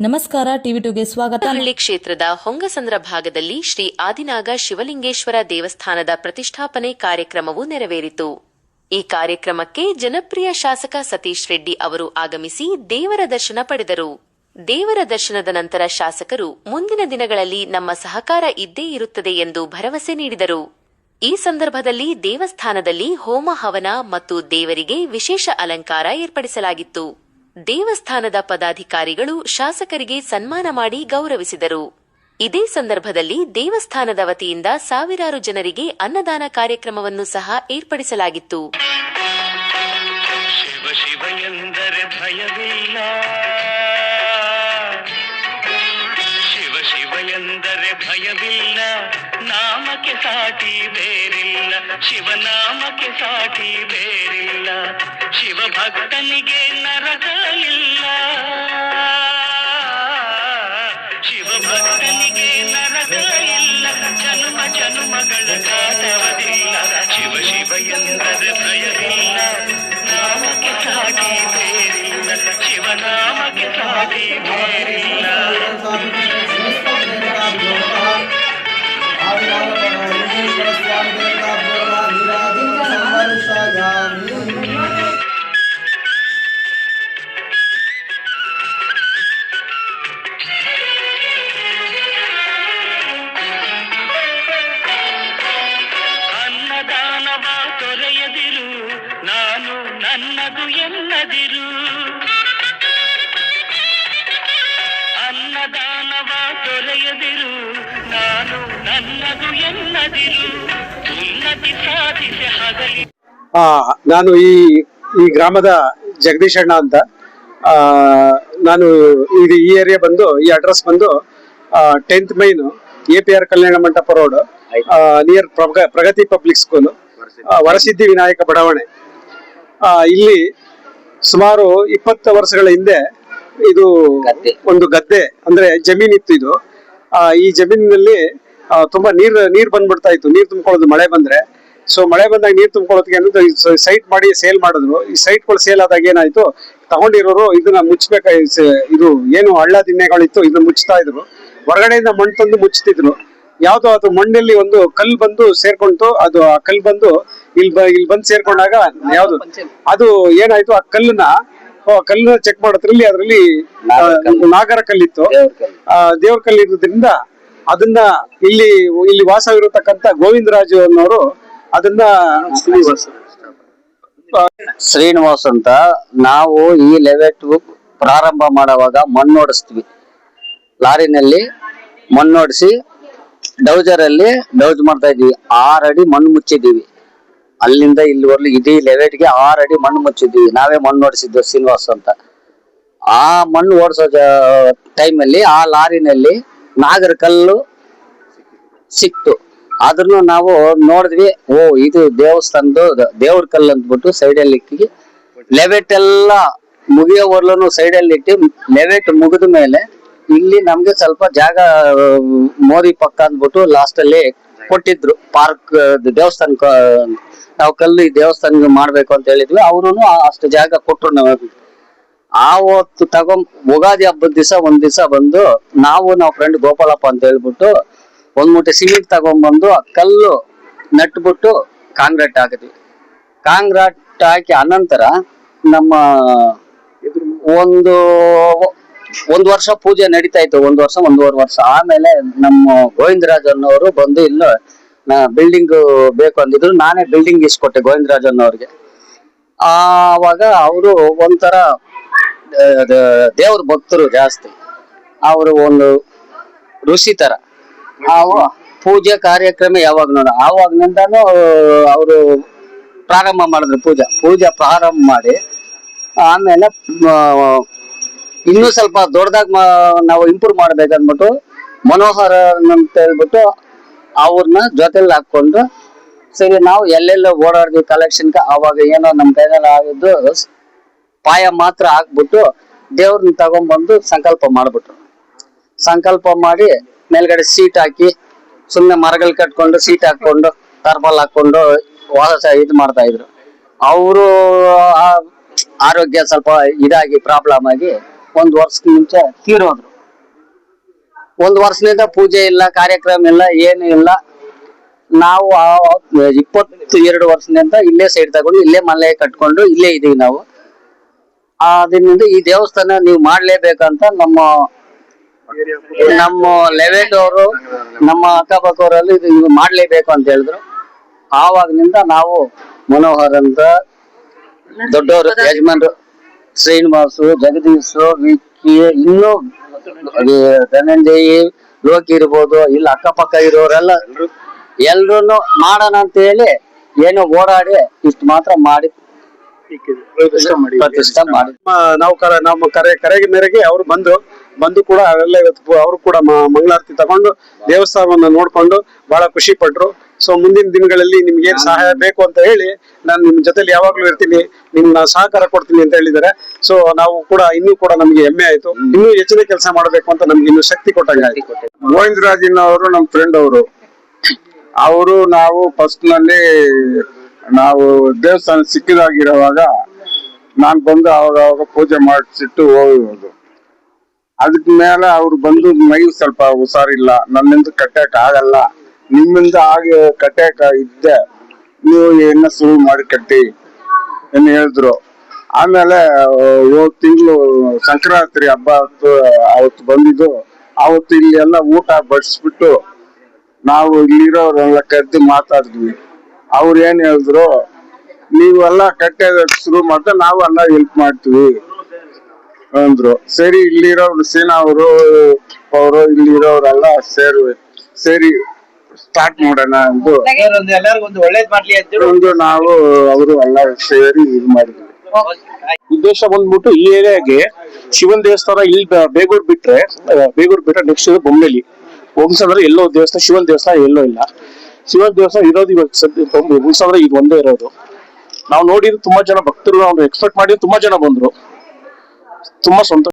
ನಮಸ್ಕಾರ, ಟಿವಿ ಟುಗೆ ಸ್ವಾಗತ. ಹಳ್ಳಿ ಕ್ಷೇತ್ರದ ಹೊಂಗಸಂದ್ರ ಭಾಗದಲ್ಲಿ ಶ್ರೀ ಆದಿನಾಗ ಶಿವಲಿಂಗೇಶ್ವರ ದೇವಸ್ಥಾನದ ಪ್ರತಿಷ್ಠಾಪನೆ ಕಾರ್ಯಕ್ರಮವು ನೆರವೇರಿತು. ಈ ಕಾರ್ಯಕ್ರಮಕ್ಕೆ ಜನಪ್ರಿಯ ಶಾಸಕ ಸತೀಶ್ ರೆಡ್ಡಿ ಅವರು ಆಗಮಿಸಿ ದೇವರ ದರ್ಶನ ಪಡೆದರು. ದೇವರ ದರ್ಶನದ ನಂತರ ಶಾಸಕರು ಮುಂದಿನ ದಿನಗಳಲ್ಲಿ ನಮ್ಮ ಸಹಕಾರ ಇದ್ದೇ ಇರುತ್ತದೆ ಎಂದು ಭರವಸೆ ನೀಡಿದರು. ಈ ಸಂದರ್ಭದಲ್ಲಿ ದೇವಸ್ಥಾನದಲ್ಲಿ ಹೋಮ ಹವನ ಮತ್ತು ದೇವರಿಗೆ ವಿಶೇಷ ಅಲಂಕಾರ ಏರ್ಪಡಿಸಲಾಗಿತ್ತು. ದೇವಸ್ಥಾನದ ಪದಾಧಿಕಾರಿಗಳು ಶಾಸಕರಿಗೆ ಸನ್ಮಾನ ಮಾಡಿ ಗೌರವಿಸಿದರು. ಇದೇ ಸಂದರ್ಭದಲ್ಲಿ ದೇವಸ್ಥಾನದ ವತಿಯಿಂದ ಸಾವಿರಾರು ಜನರಿಗೆ ಅನ್ನದಾನ ಕಾರ್ಯಕ್ರಮವನ್ನು ಸಹ ಏರ್ಪಡಿಸಲಾಗಿತ್ತು. ಶಿವ ಶಿವ ಎಂದರೆ ಭಯವಿಲ್ಲ. ಎಂದರೆ ಭಯವಿಲ್ಲ ನಾಮಕ್ಕೆ ಸಾಟಿ ಬೇರಿಲ್ಲ ಶಿವನಾಮಕ್ಕೆ ಸಾಟಿ ಬೇರಿಲ್ಲ ಶಿವಭಕ್ತನಿಗೆ ನರಕಲಿಲ್ಲ ತೊರೆಯದಿರು ನಾನು ನನ್ನದು ಎನ್ನದಿರು ಉನ್ನತಿ ಸಾಧಿಸಿ ಹಗಲಿ. ಆ, ನಾನು ಈ ಈ ಗ್ರಾಮದ ಜಗದೀಶ್ ಅಣ್ಣ ಅಂತ. ಆ, ನಾನು ಇದು ಈ ಏರಿಯಾ ಬಂದು ಈ ಅಡ್ರೆಸ್ ಬಂದು tenth main A P R Kalyana Mantapa road near Pragathi public school Varasiddhi Vinayaka ಬಡಾವಣೆ. ಆ, ಇಲ್ಲಿ ಸುಮಾರು ಇಪ್ಪತ್ತು ವರ್ಷಗಳ ಹಿಂದೆ ಇದು ಒಂದು ಗದ್ದೆ ಅಂದ್ರೆ ಜಮೀನಿತ್ತು ಇದು. ಈ ಜಮೀನಿನಲ್ಲಿ ತುಂಬಾ ನೀರ್ ನೀರ್ ಬಂದ್ಬಿಡ್ತಾ ಇತ್ತು. ನೀರ್ ತುಂಬಿಕೊಳ್ಳೋದು ಮಳೆ ಬಂದ್ರೆ. ಸೊ ಮಳೆ ಬಂದಾಗ ನೀರ್ ತುಂಬಿಕೊಳ್ಳೋದಕ್ಕೆ ಅನ್ನೋದು ಸೈಟ್ ಮಾಡಿ ಸೇಲ್ ಮಾಡಿದ್ರು. ಈ ಸೈಟ್ಗಳು ಸೇಲ್ ಆದಾಗ ಏನಾಯ್ತು ತಗೊಂಡಿರೋರು ಇದನ್ನ ಮುಚ್ಚಬೇಕ ಇದು ಏನು ಹಳ್ಳ ದಿನ್ನೆಗಳಿತ್ತು ಇದನ್ನ ಮುಚ್ತಾ ಇದ್ರು. ಹೊರಗಡೆಯಿಂದ ಮಣ್ಣು ತಂದು ಮುಚ್ತಿದ್ರು. ಯಾವ್ದೋ ಅದು ಮಣ್ಣಲ್ಲಿ ಒಂದು ಕಲ್ಲು ಬಂದು ಸೇರ್ಕೊಂತು ಅದು ಆ ಕಲ್ ಬಂದು ಇಲ್ಲಿ ಇಲ್ಲಿ ಬಂದು ಸೇರ್ಕೊಂಡಾಗ ಯಾವ್ದು ಅದು ಏನಾಯ್ತು ಆ ಕಲ್ಲನ್ನ ಕಲ್ಲನ್ನ ಚೆಕ್ ಮಾಡೋದ್ರಲ್ಲಿ ಅದರಲ್ಲಿ ನಾಗರ ಕಲ್ಲಿತ್ತು. ಆ, ದೇವ್ರ ಕಲ್ಲು ಇರೋದ್ರಿಂದ ಅದನ್ನ ಇಲ್ಲಿ ಇಲ್ಲಿ ವಾಸವಿರತಕ್ಕಂತ ಗೋವಿಂದರಾಜು ಅನ್ನೋರು ಅದನ್ನ ಶ್ರೀನಿವಾಸ್ ಅಂತ ನಾವು ಈ ಲೆವೆಟ್ ಪ್ರಾರಂಭ ಮಾಡುವಾಗ ಮಣ್ಣೋಡಿಸ್ತೀವಿ ಲಾರಿನಲ್ಲಿ ಮಣ್ಣೋಡಿಸಿ ಡೌಜರ್ ಅಲ್ಲಿ ಡೌಜ್ ಮಾಡ್ತಾ ಇದೀವಿ ಆರಡಿ ಅಡಿ ಮಣ್ಣು ಮುಚ್ಚಿದೀವಿ ಅಲ್ಲಿಂದ ಇಲ್ಲಿವರೆಗೂ ಇಡೀ ಲೆವೆಟ್ಗೆ ಆರ್ ಅಡಿ ಮಣ್ಣು ಮುಚ್ಚಿದ್ವಿ ನಾವೇ ಮಣ್ಣು ಓಡಿಸಿದ್ವಿ ಶ್ರೀನಿವಾಸ್ ಅಂತ. ಆ ಮಣ್ಣು ಓಡಿಸೋ ಟೈಮಲ್ಲಿ ಆ ಲಾರಿನಲ್ಲಿ ನಾಗರ ಕಲ್ಲು ಸಿಕ್ತು. ಅದನ್ನು ನಾವು ನೋಡಿದ್ವಿ, ಓ, ಇದು ದೇವಸ್ಥಾನದ್ದು ದ- ದೇವ್ರ ಕಲ್ಲು ಅಂದ್ಬಿಟ್ಟು ಸೈಡಲ್ಲಿ ಇಕ್ಕಿ. ಲೆವೆಟ್ ಎಲ್ಲ ಮುಗಿಯೋವರ್ಲೂ ಸೈಡಲ್ಲಿ ಇಟ್ಟು ಲೆವೆಟ್ ಮುಗಿದ ಮೇಲೆ ಇಲ್ಲಿ ನಮ್ಗೆ ಸ್ವಲ್ಪ ಜಾಗ ಮೋರಿ ಪಕ್ಕ ಅಂದ್ಬಿಟ್ಟು ಲಾಸ್ಟ್ ಅಲ್ಲಿ ಕೊಟ್ಟಿದ್ರು ಪಾರ್ಕ್ ದೇವಸ್ಥಾನ ನಾವು ಕಲ್ಲು ಈ ದೇವಸ್ಥಾನ ಮಾಡ್ಬೇಕು ಅಂತ ಹೇಳಿದ್ವಿ. ಅವರು ಅಷ್ಟು ಜಾಗ ಕೊಟ್ರು ನಮಗೆ ಹೊತ್ತು ತಗೊಂಡ್ ಉಗಾದಿ ಹಬ್ಬದ ದಿವಸ ಒಂದ್ ದಿವಸ ಬಂದು ನಾವು ನಾವು ಫ್ರೆಂಡ್ ಗೋಪಾಲಪ್ಪ ಅಂತ ಹೇಳ್ಬಿಟ್ಟು ಒಂದ್ ಮೂಟೆ ಸಿಮೆಂಟ್ ತಗೊಂಡ್ಬಂದು ಆ ಕಲ್ಲು ನಟ್ಬಿಟ್ಟು ಕಾಂಗ್ರೆಟ್ ಹಾಕಿದ್ವಿ. ಕಾಂಗ್ರೆಟ್ ಹಾಕಿ ಅನಂತರ ನಮ್ಮ ಒಂದು ಒಂದ್ ವರ್ಷ ಪೂಜೆ ನಡೀತಾ ಇತ್ತು, ಒಂದ್ ವರ್ಷ, ಒಂದೂವರೆ ವರ್ಷ. ಆಮೇಲೆ ನಮ್ಮ ಗೋವಿಂದರಾಜ್ ಅನ್ನೋರು ಬಂದು ಇಲ್ಲ ಬಿಲ್ಡಿಂಗ್ ಬೇಕು ಅಂದಿದ್ರು, ನಾನೇ ಬಿಲ್ಡಿಂಗ್ ಇಸ್ಕೊಟ್ಟೆ ಗೋವಿಂದರಾಜ್ ಅನ್ನೋರ್ಗೆ ಆವಾಗ ಅವರು ಒಂಥರ ದೇವ್ರ ಭಕ್ತರು ಜಾಸ್ತಿ. ಅವರು ಒಂದು ಋಷಿ ತರ. ಪೂಜೆ ಕಾರ್ಯಕ್ರಮ ಯಾವಾಗ ನೋಡ, ಆವಾಗ್ನಿಂದಾನು ಅವರು ಪ್ರಾರಂಭ ಮಾಡಿದ್ರು ಪೂಜೆ. ಪೂಜೆ ಪ್ರಾರಂಭ ಮಾಡಿ, ಆಮೇಲೆ ಇನ್ನೂ ಸ್ವಲ್ಪ ದೊಡ್ಡದಾಗಿ ನಾವು ಇಂಪ್ರೂವ್ ಮಾಡ್ಬೇಕಂದ್ಬಿಟ್ಟು ಮನೋಹರ ಅಂತ ಹೇಳ್ಬಿಟ್ಟು ಅವ್ರನ್ನ ಜೊತೆಲಿ ಹಾಕೊಂಡು ಸರಿ ನಾವು ಎಲ್ಲೆಲ್ಲ ಓಡಾಡ್ತೀವಿ ಕಲೆಕ್ಷನ್ ಅವಾಗ ಏನೋ ನಮ್ ಕೈನಲ್ಲಿ ಆಗಿದ್ದು ಪಾಯ ಮಾತ್ರ ಹಾಕ್ಬಿಟ್ಟು ದೇವ್ರನ್ನ ತಗೊಂಡ್ಬಂದು ಸಂಕಲ್ಪ ಮಾಡ್ಬಿಟ್ರು. ಸಂಕಲ್ಪ ಮಾಡಿ ಮೇಲ್ಗಡೆ ಸೀಟ್ ಹಾಕಿ ಸುಮ್ನೆ ಮರಗಳು ಕಟ್ಕೊಂಡು ಸೀಟ್ ಹಾಕೊಂಡು ಟರ್ಬಲ್ ಹಾಕೊಂಡು ವಾಸ ಇದು ಮಾಡ್ತಾ ಇದ್ರು. ಅವರು ಆರೋಗ್ಯ ಸ್ವಲ್ಪ ಇದಾಗಿ ಪ್ರಾಬ್ಲಮ್ ಆಗಿ ಒಂದ್ ವರ್ಷದ ಮುಂಚೆ ತೀರೋದ್ರು. ಒಂದ್ ವರ್ಷದಿಂದ ಪೂಜೆ ಇಲ್ಲ, ಕಾರ್ಯಕ್ರಮ ಇಲ್ಲ, ಏನು ಇಲ್ಲ. ನಾವು ಇಪ್ಪತ್ತು ಎರಡು ವರ್ಷದಿಂದ ಇಲ್ಲೇ ಸೈಡ್ ತಗೊಂಡು ಇಲ್ಲೇ ಮನೆ ಕಟ್ಕೊಂಡು ಇಲ್ಲೇ ಇದೀವಿ ನಾವು. ಅದರಿಂದ ಈ ದೇವಸ್ಥಾನ ನೀವು ಮಾಡ್ಲೇಬೇಕಂತ ನಮ್ಮ ನಮ್ಮ ಲೆವೆಟ್ ಅವರು, ನಮ್ಮ ಅಕ್ಕಪಕ್ಕವರಲ್ಲಿ ಇದು ಮಾಡ್ಲೇಬೇಕು ಅಂತ ಹೇಳಿದ್ರು. ಆವಾಗ್ನಿಂದ ನಾವು ಮನೋಹರ್ ಅಂತ ದೊಡ್ಡವರು, ಯಜಮಾನ್ರು ಶ್ರೀನಿವಾಸು ಜಗದೀಶು ವಿಕ್ಕಿ ಇನ್ನು ಧನಂಜಯಿ ಲೋಕಿ ಇರ್ಬೋದು ಇಲ್ಲ ಅಕ್ಕಪಕ್ಕ ಇರೋರೆಲ್ಲ ಎಲ್ರು ಮಾಡೋಣ ಅಂತ ಹೇಳಿ ಏನೋ ಓಡಾಡಿ ಇಷ್ಟು ಮಾತ್ರ ಮಾಡಿ ಪ್ರತಿಷ್ಠೆ ಮಾಡಿ ನಮ್ಮ ನಾವು ಕರೆ ನಮ್ಮ ಕರೆ ಕರೆಗೆ ಮೇರೆಗೆ ಅವ್ರು ಬಂದು ಬಂದು ಕೂಡ ಅವೆಲ್ಲ ಇವತ್ತು ಪು- ಅವರು ಕೂಡ ಮಂಗಳಾರತಿ ತಗೊಂಡು ದೇವಸ್ಥಾನವನ್ನ ನೋಡ್ಕೊಂಡು ಬಹಳ ಖುಷಿ ಪಟ್ರು. ಸೊ ಮುಂದಿನ ದಿನಗಳಲ್ಲಿ ನಿಮ್ಗೆ ಏನ್ ಸಹಾಯ ಬೇಕು ಅಂತ ಹೇಳಿ ನಾನು ನಿಮ್ ಜೊತೆಲಿ ಯಾವಾಗ್ಲೂ ಇರ್ತೀನಿ ನಿಮ್ನ ಸಹಕಾರ ಕೊಡ್ತೀನಿ ಅಂತ ಹೇಳಿದ್ದಾರೆ. ಸೊ ನಾವು ಕೂಡ ಇನ್ನೂ ಕೂಡ ನಮ್ಗೆ ಹೆಮ್ಮೆ ಆಯ್ತು. ಇನ್ನೂ ಹೆಚ್ಚಿನ ಕೆಲಸ ಮಾಡಬೇಕು ಅಂತ ನಮ್ಗೆ ಇನ್ನು ಶಕ್ತಿ ಕೊಟ್ಟಾಗ ಆಯ್ತು. ಗೋವಿಂದರಾಜಿನ ಅವರು ನಮ್ಮ ಫ್ರೆಂಡ್ ಅವರು. ಅವರು ನಾವು ಫಸ್ಟ್ನಲ್ಲಿ ನಾವು ದೇವಸ್ಥಾನ ಸಿಕ್ಕಿದಾಗಿರುವಾಗ ನಾನ್ ಬಂದು ಅವಾಗ ಅವಾಗ ಪೂಜೆ ಮಾಡಿಸಿಟ್ಟು ಹೋಗೋದು ಅದಕ್ ಮೇಲೆ ಅವ್ರು ಬಂದು ಮೈ ಸ್ವಲ್ಪ ಹುಷಾರಿಲ್ಲ ನನ್ನಿಂದ ಕಟ್ಟಕ್ ಆಗಲ್ಲ. ನಿಮ್ಮಿಂದ ಹಾಗೆ ಕಟ್ಟೆ ಇದ್ದೆ, ನೀವು ಏನ ಶುರು ಮಾಡಿ ಕಟ್ಟಿ ಏನು ಹೇಳಿದ್ರು. ಆಮೇಲೆ ಏಳು ತಿಂಗಳು ಸಂಕ್ರಾಂತಿ ಹಬ್ಬ ಅವತ್ತು ಅವತ್ತು ಬಂದಿದ್ದು ಅವತ್ತು ಇಲ್ಲಿ ಎಲ್ಲ ಊಟ ಬಡಿಸ್ಬಿಟ್ಟು ನಾವು ಇಲ್ಲಿರೋರೆಲ್ಲ ಕರೆದು ಮಾತಾಡಿದ್ವಿ. ಅವ್ರು ಏನ್ ಹೇಳಿದ್ರು ನೀವೆಲ್ಲ ಕಟ್ಟೆ ಶುರು ನಾವು ಎಲ್ಲ ಹೆಲ್ಪ್ ಮಾಡ್ತೀವಿ. ಅಂದ್ರು. ಸರಿ, ಇಲ್ಲಿರೋರು, ಸೇನಾ ಅವರು ಅವರು, ಇಲ್ಲಿರೋರೆಲ್ಲ ಸೇರಿ ಸೇರಿ ಸ್ಟಾರ್ಟ್ ಮಾಡೋಣ ಎಂದು. ಎಲ್ಲರಿಗೊಂದು ಒಳ್ಳೇದ್ ಮಾಡ್ಲಿ ಅಂತ ಒಂದು ನಾವು ಅವರು ಎಲ್ಲ ಸೇರಿ ಇದು ಮಾಡಿದ್ವಿ. ಉದ್ದೇಶ ಬಂದ್ಬಿಟ್ಟು ಈ ಏರಿಯಾಗೆ ಶಿವನ್ ದೇವಸ್ಥಾನ ಇಲ್ಲಿ ಬೇಗೂರ್ ಬಿಟ್ರೆ ಬೇಗೂರ್ ಬಿಟ್ರೆ ನೆಕ್ಸ್ಟ್ ಇದು ಬೊಮ್ಮೆಲಿ. ಹೋಗ್ಸಂದ್ರೆ ಎಲ್ಲೋ ದೇವಸ್ಥಾನ ಶಿವನ್ ದೇವಸ್ಥಾನ ಎಲ್ಲೋ ಇಲ್ಲ. ಶಿವನ್ ದೇವಸ್ಥಾನ ಇರೋದು ಇವಾಗ ಸದ್ಯ ಹೋಗ್ಸಂದ್ರೆ ಇದು ಒಂದೇ ಇರೋದು. ನಾವು ನೋಡಿದ್ರು ತುಂಬಾ ಜನ ಭಕ್ತರು ನಾವು ಎಕ್ಸ್ಪೆಕ್ಟ್ ಮಾಡಿದ್ರು ತುಂಬಾ ಜನ ಬಂದ್ರು. ತುಂಬಾ ಸಂತೋಷ.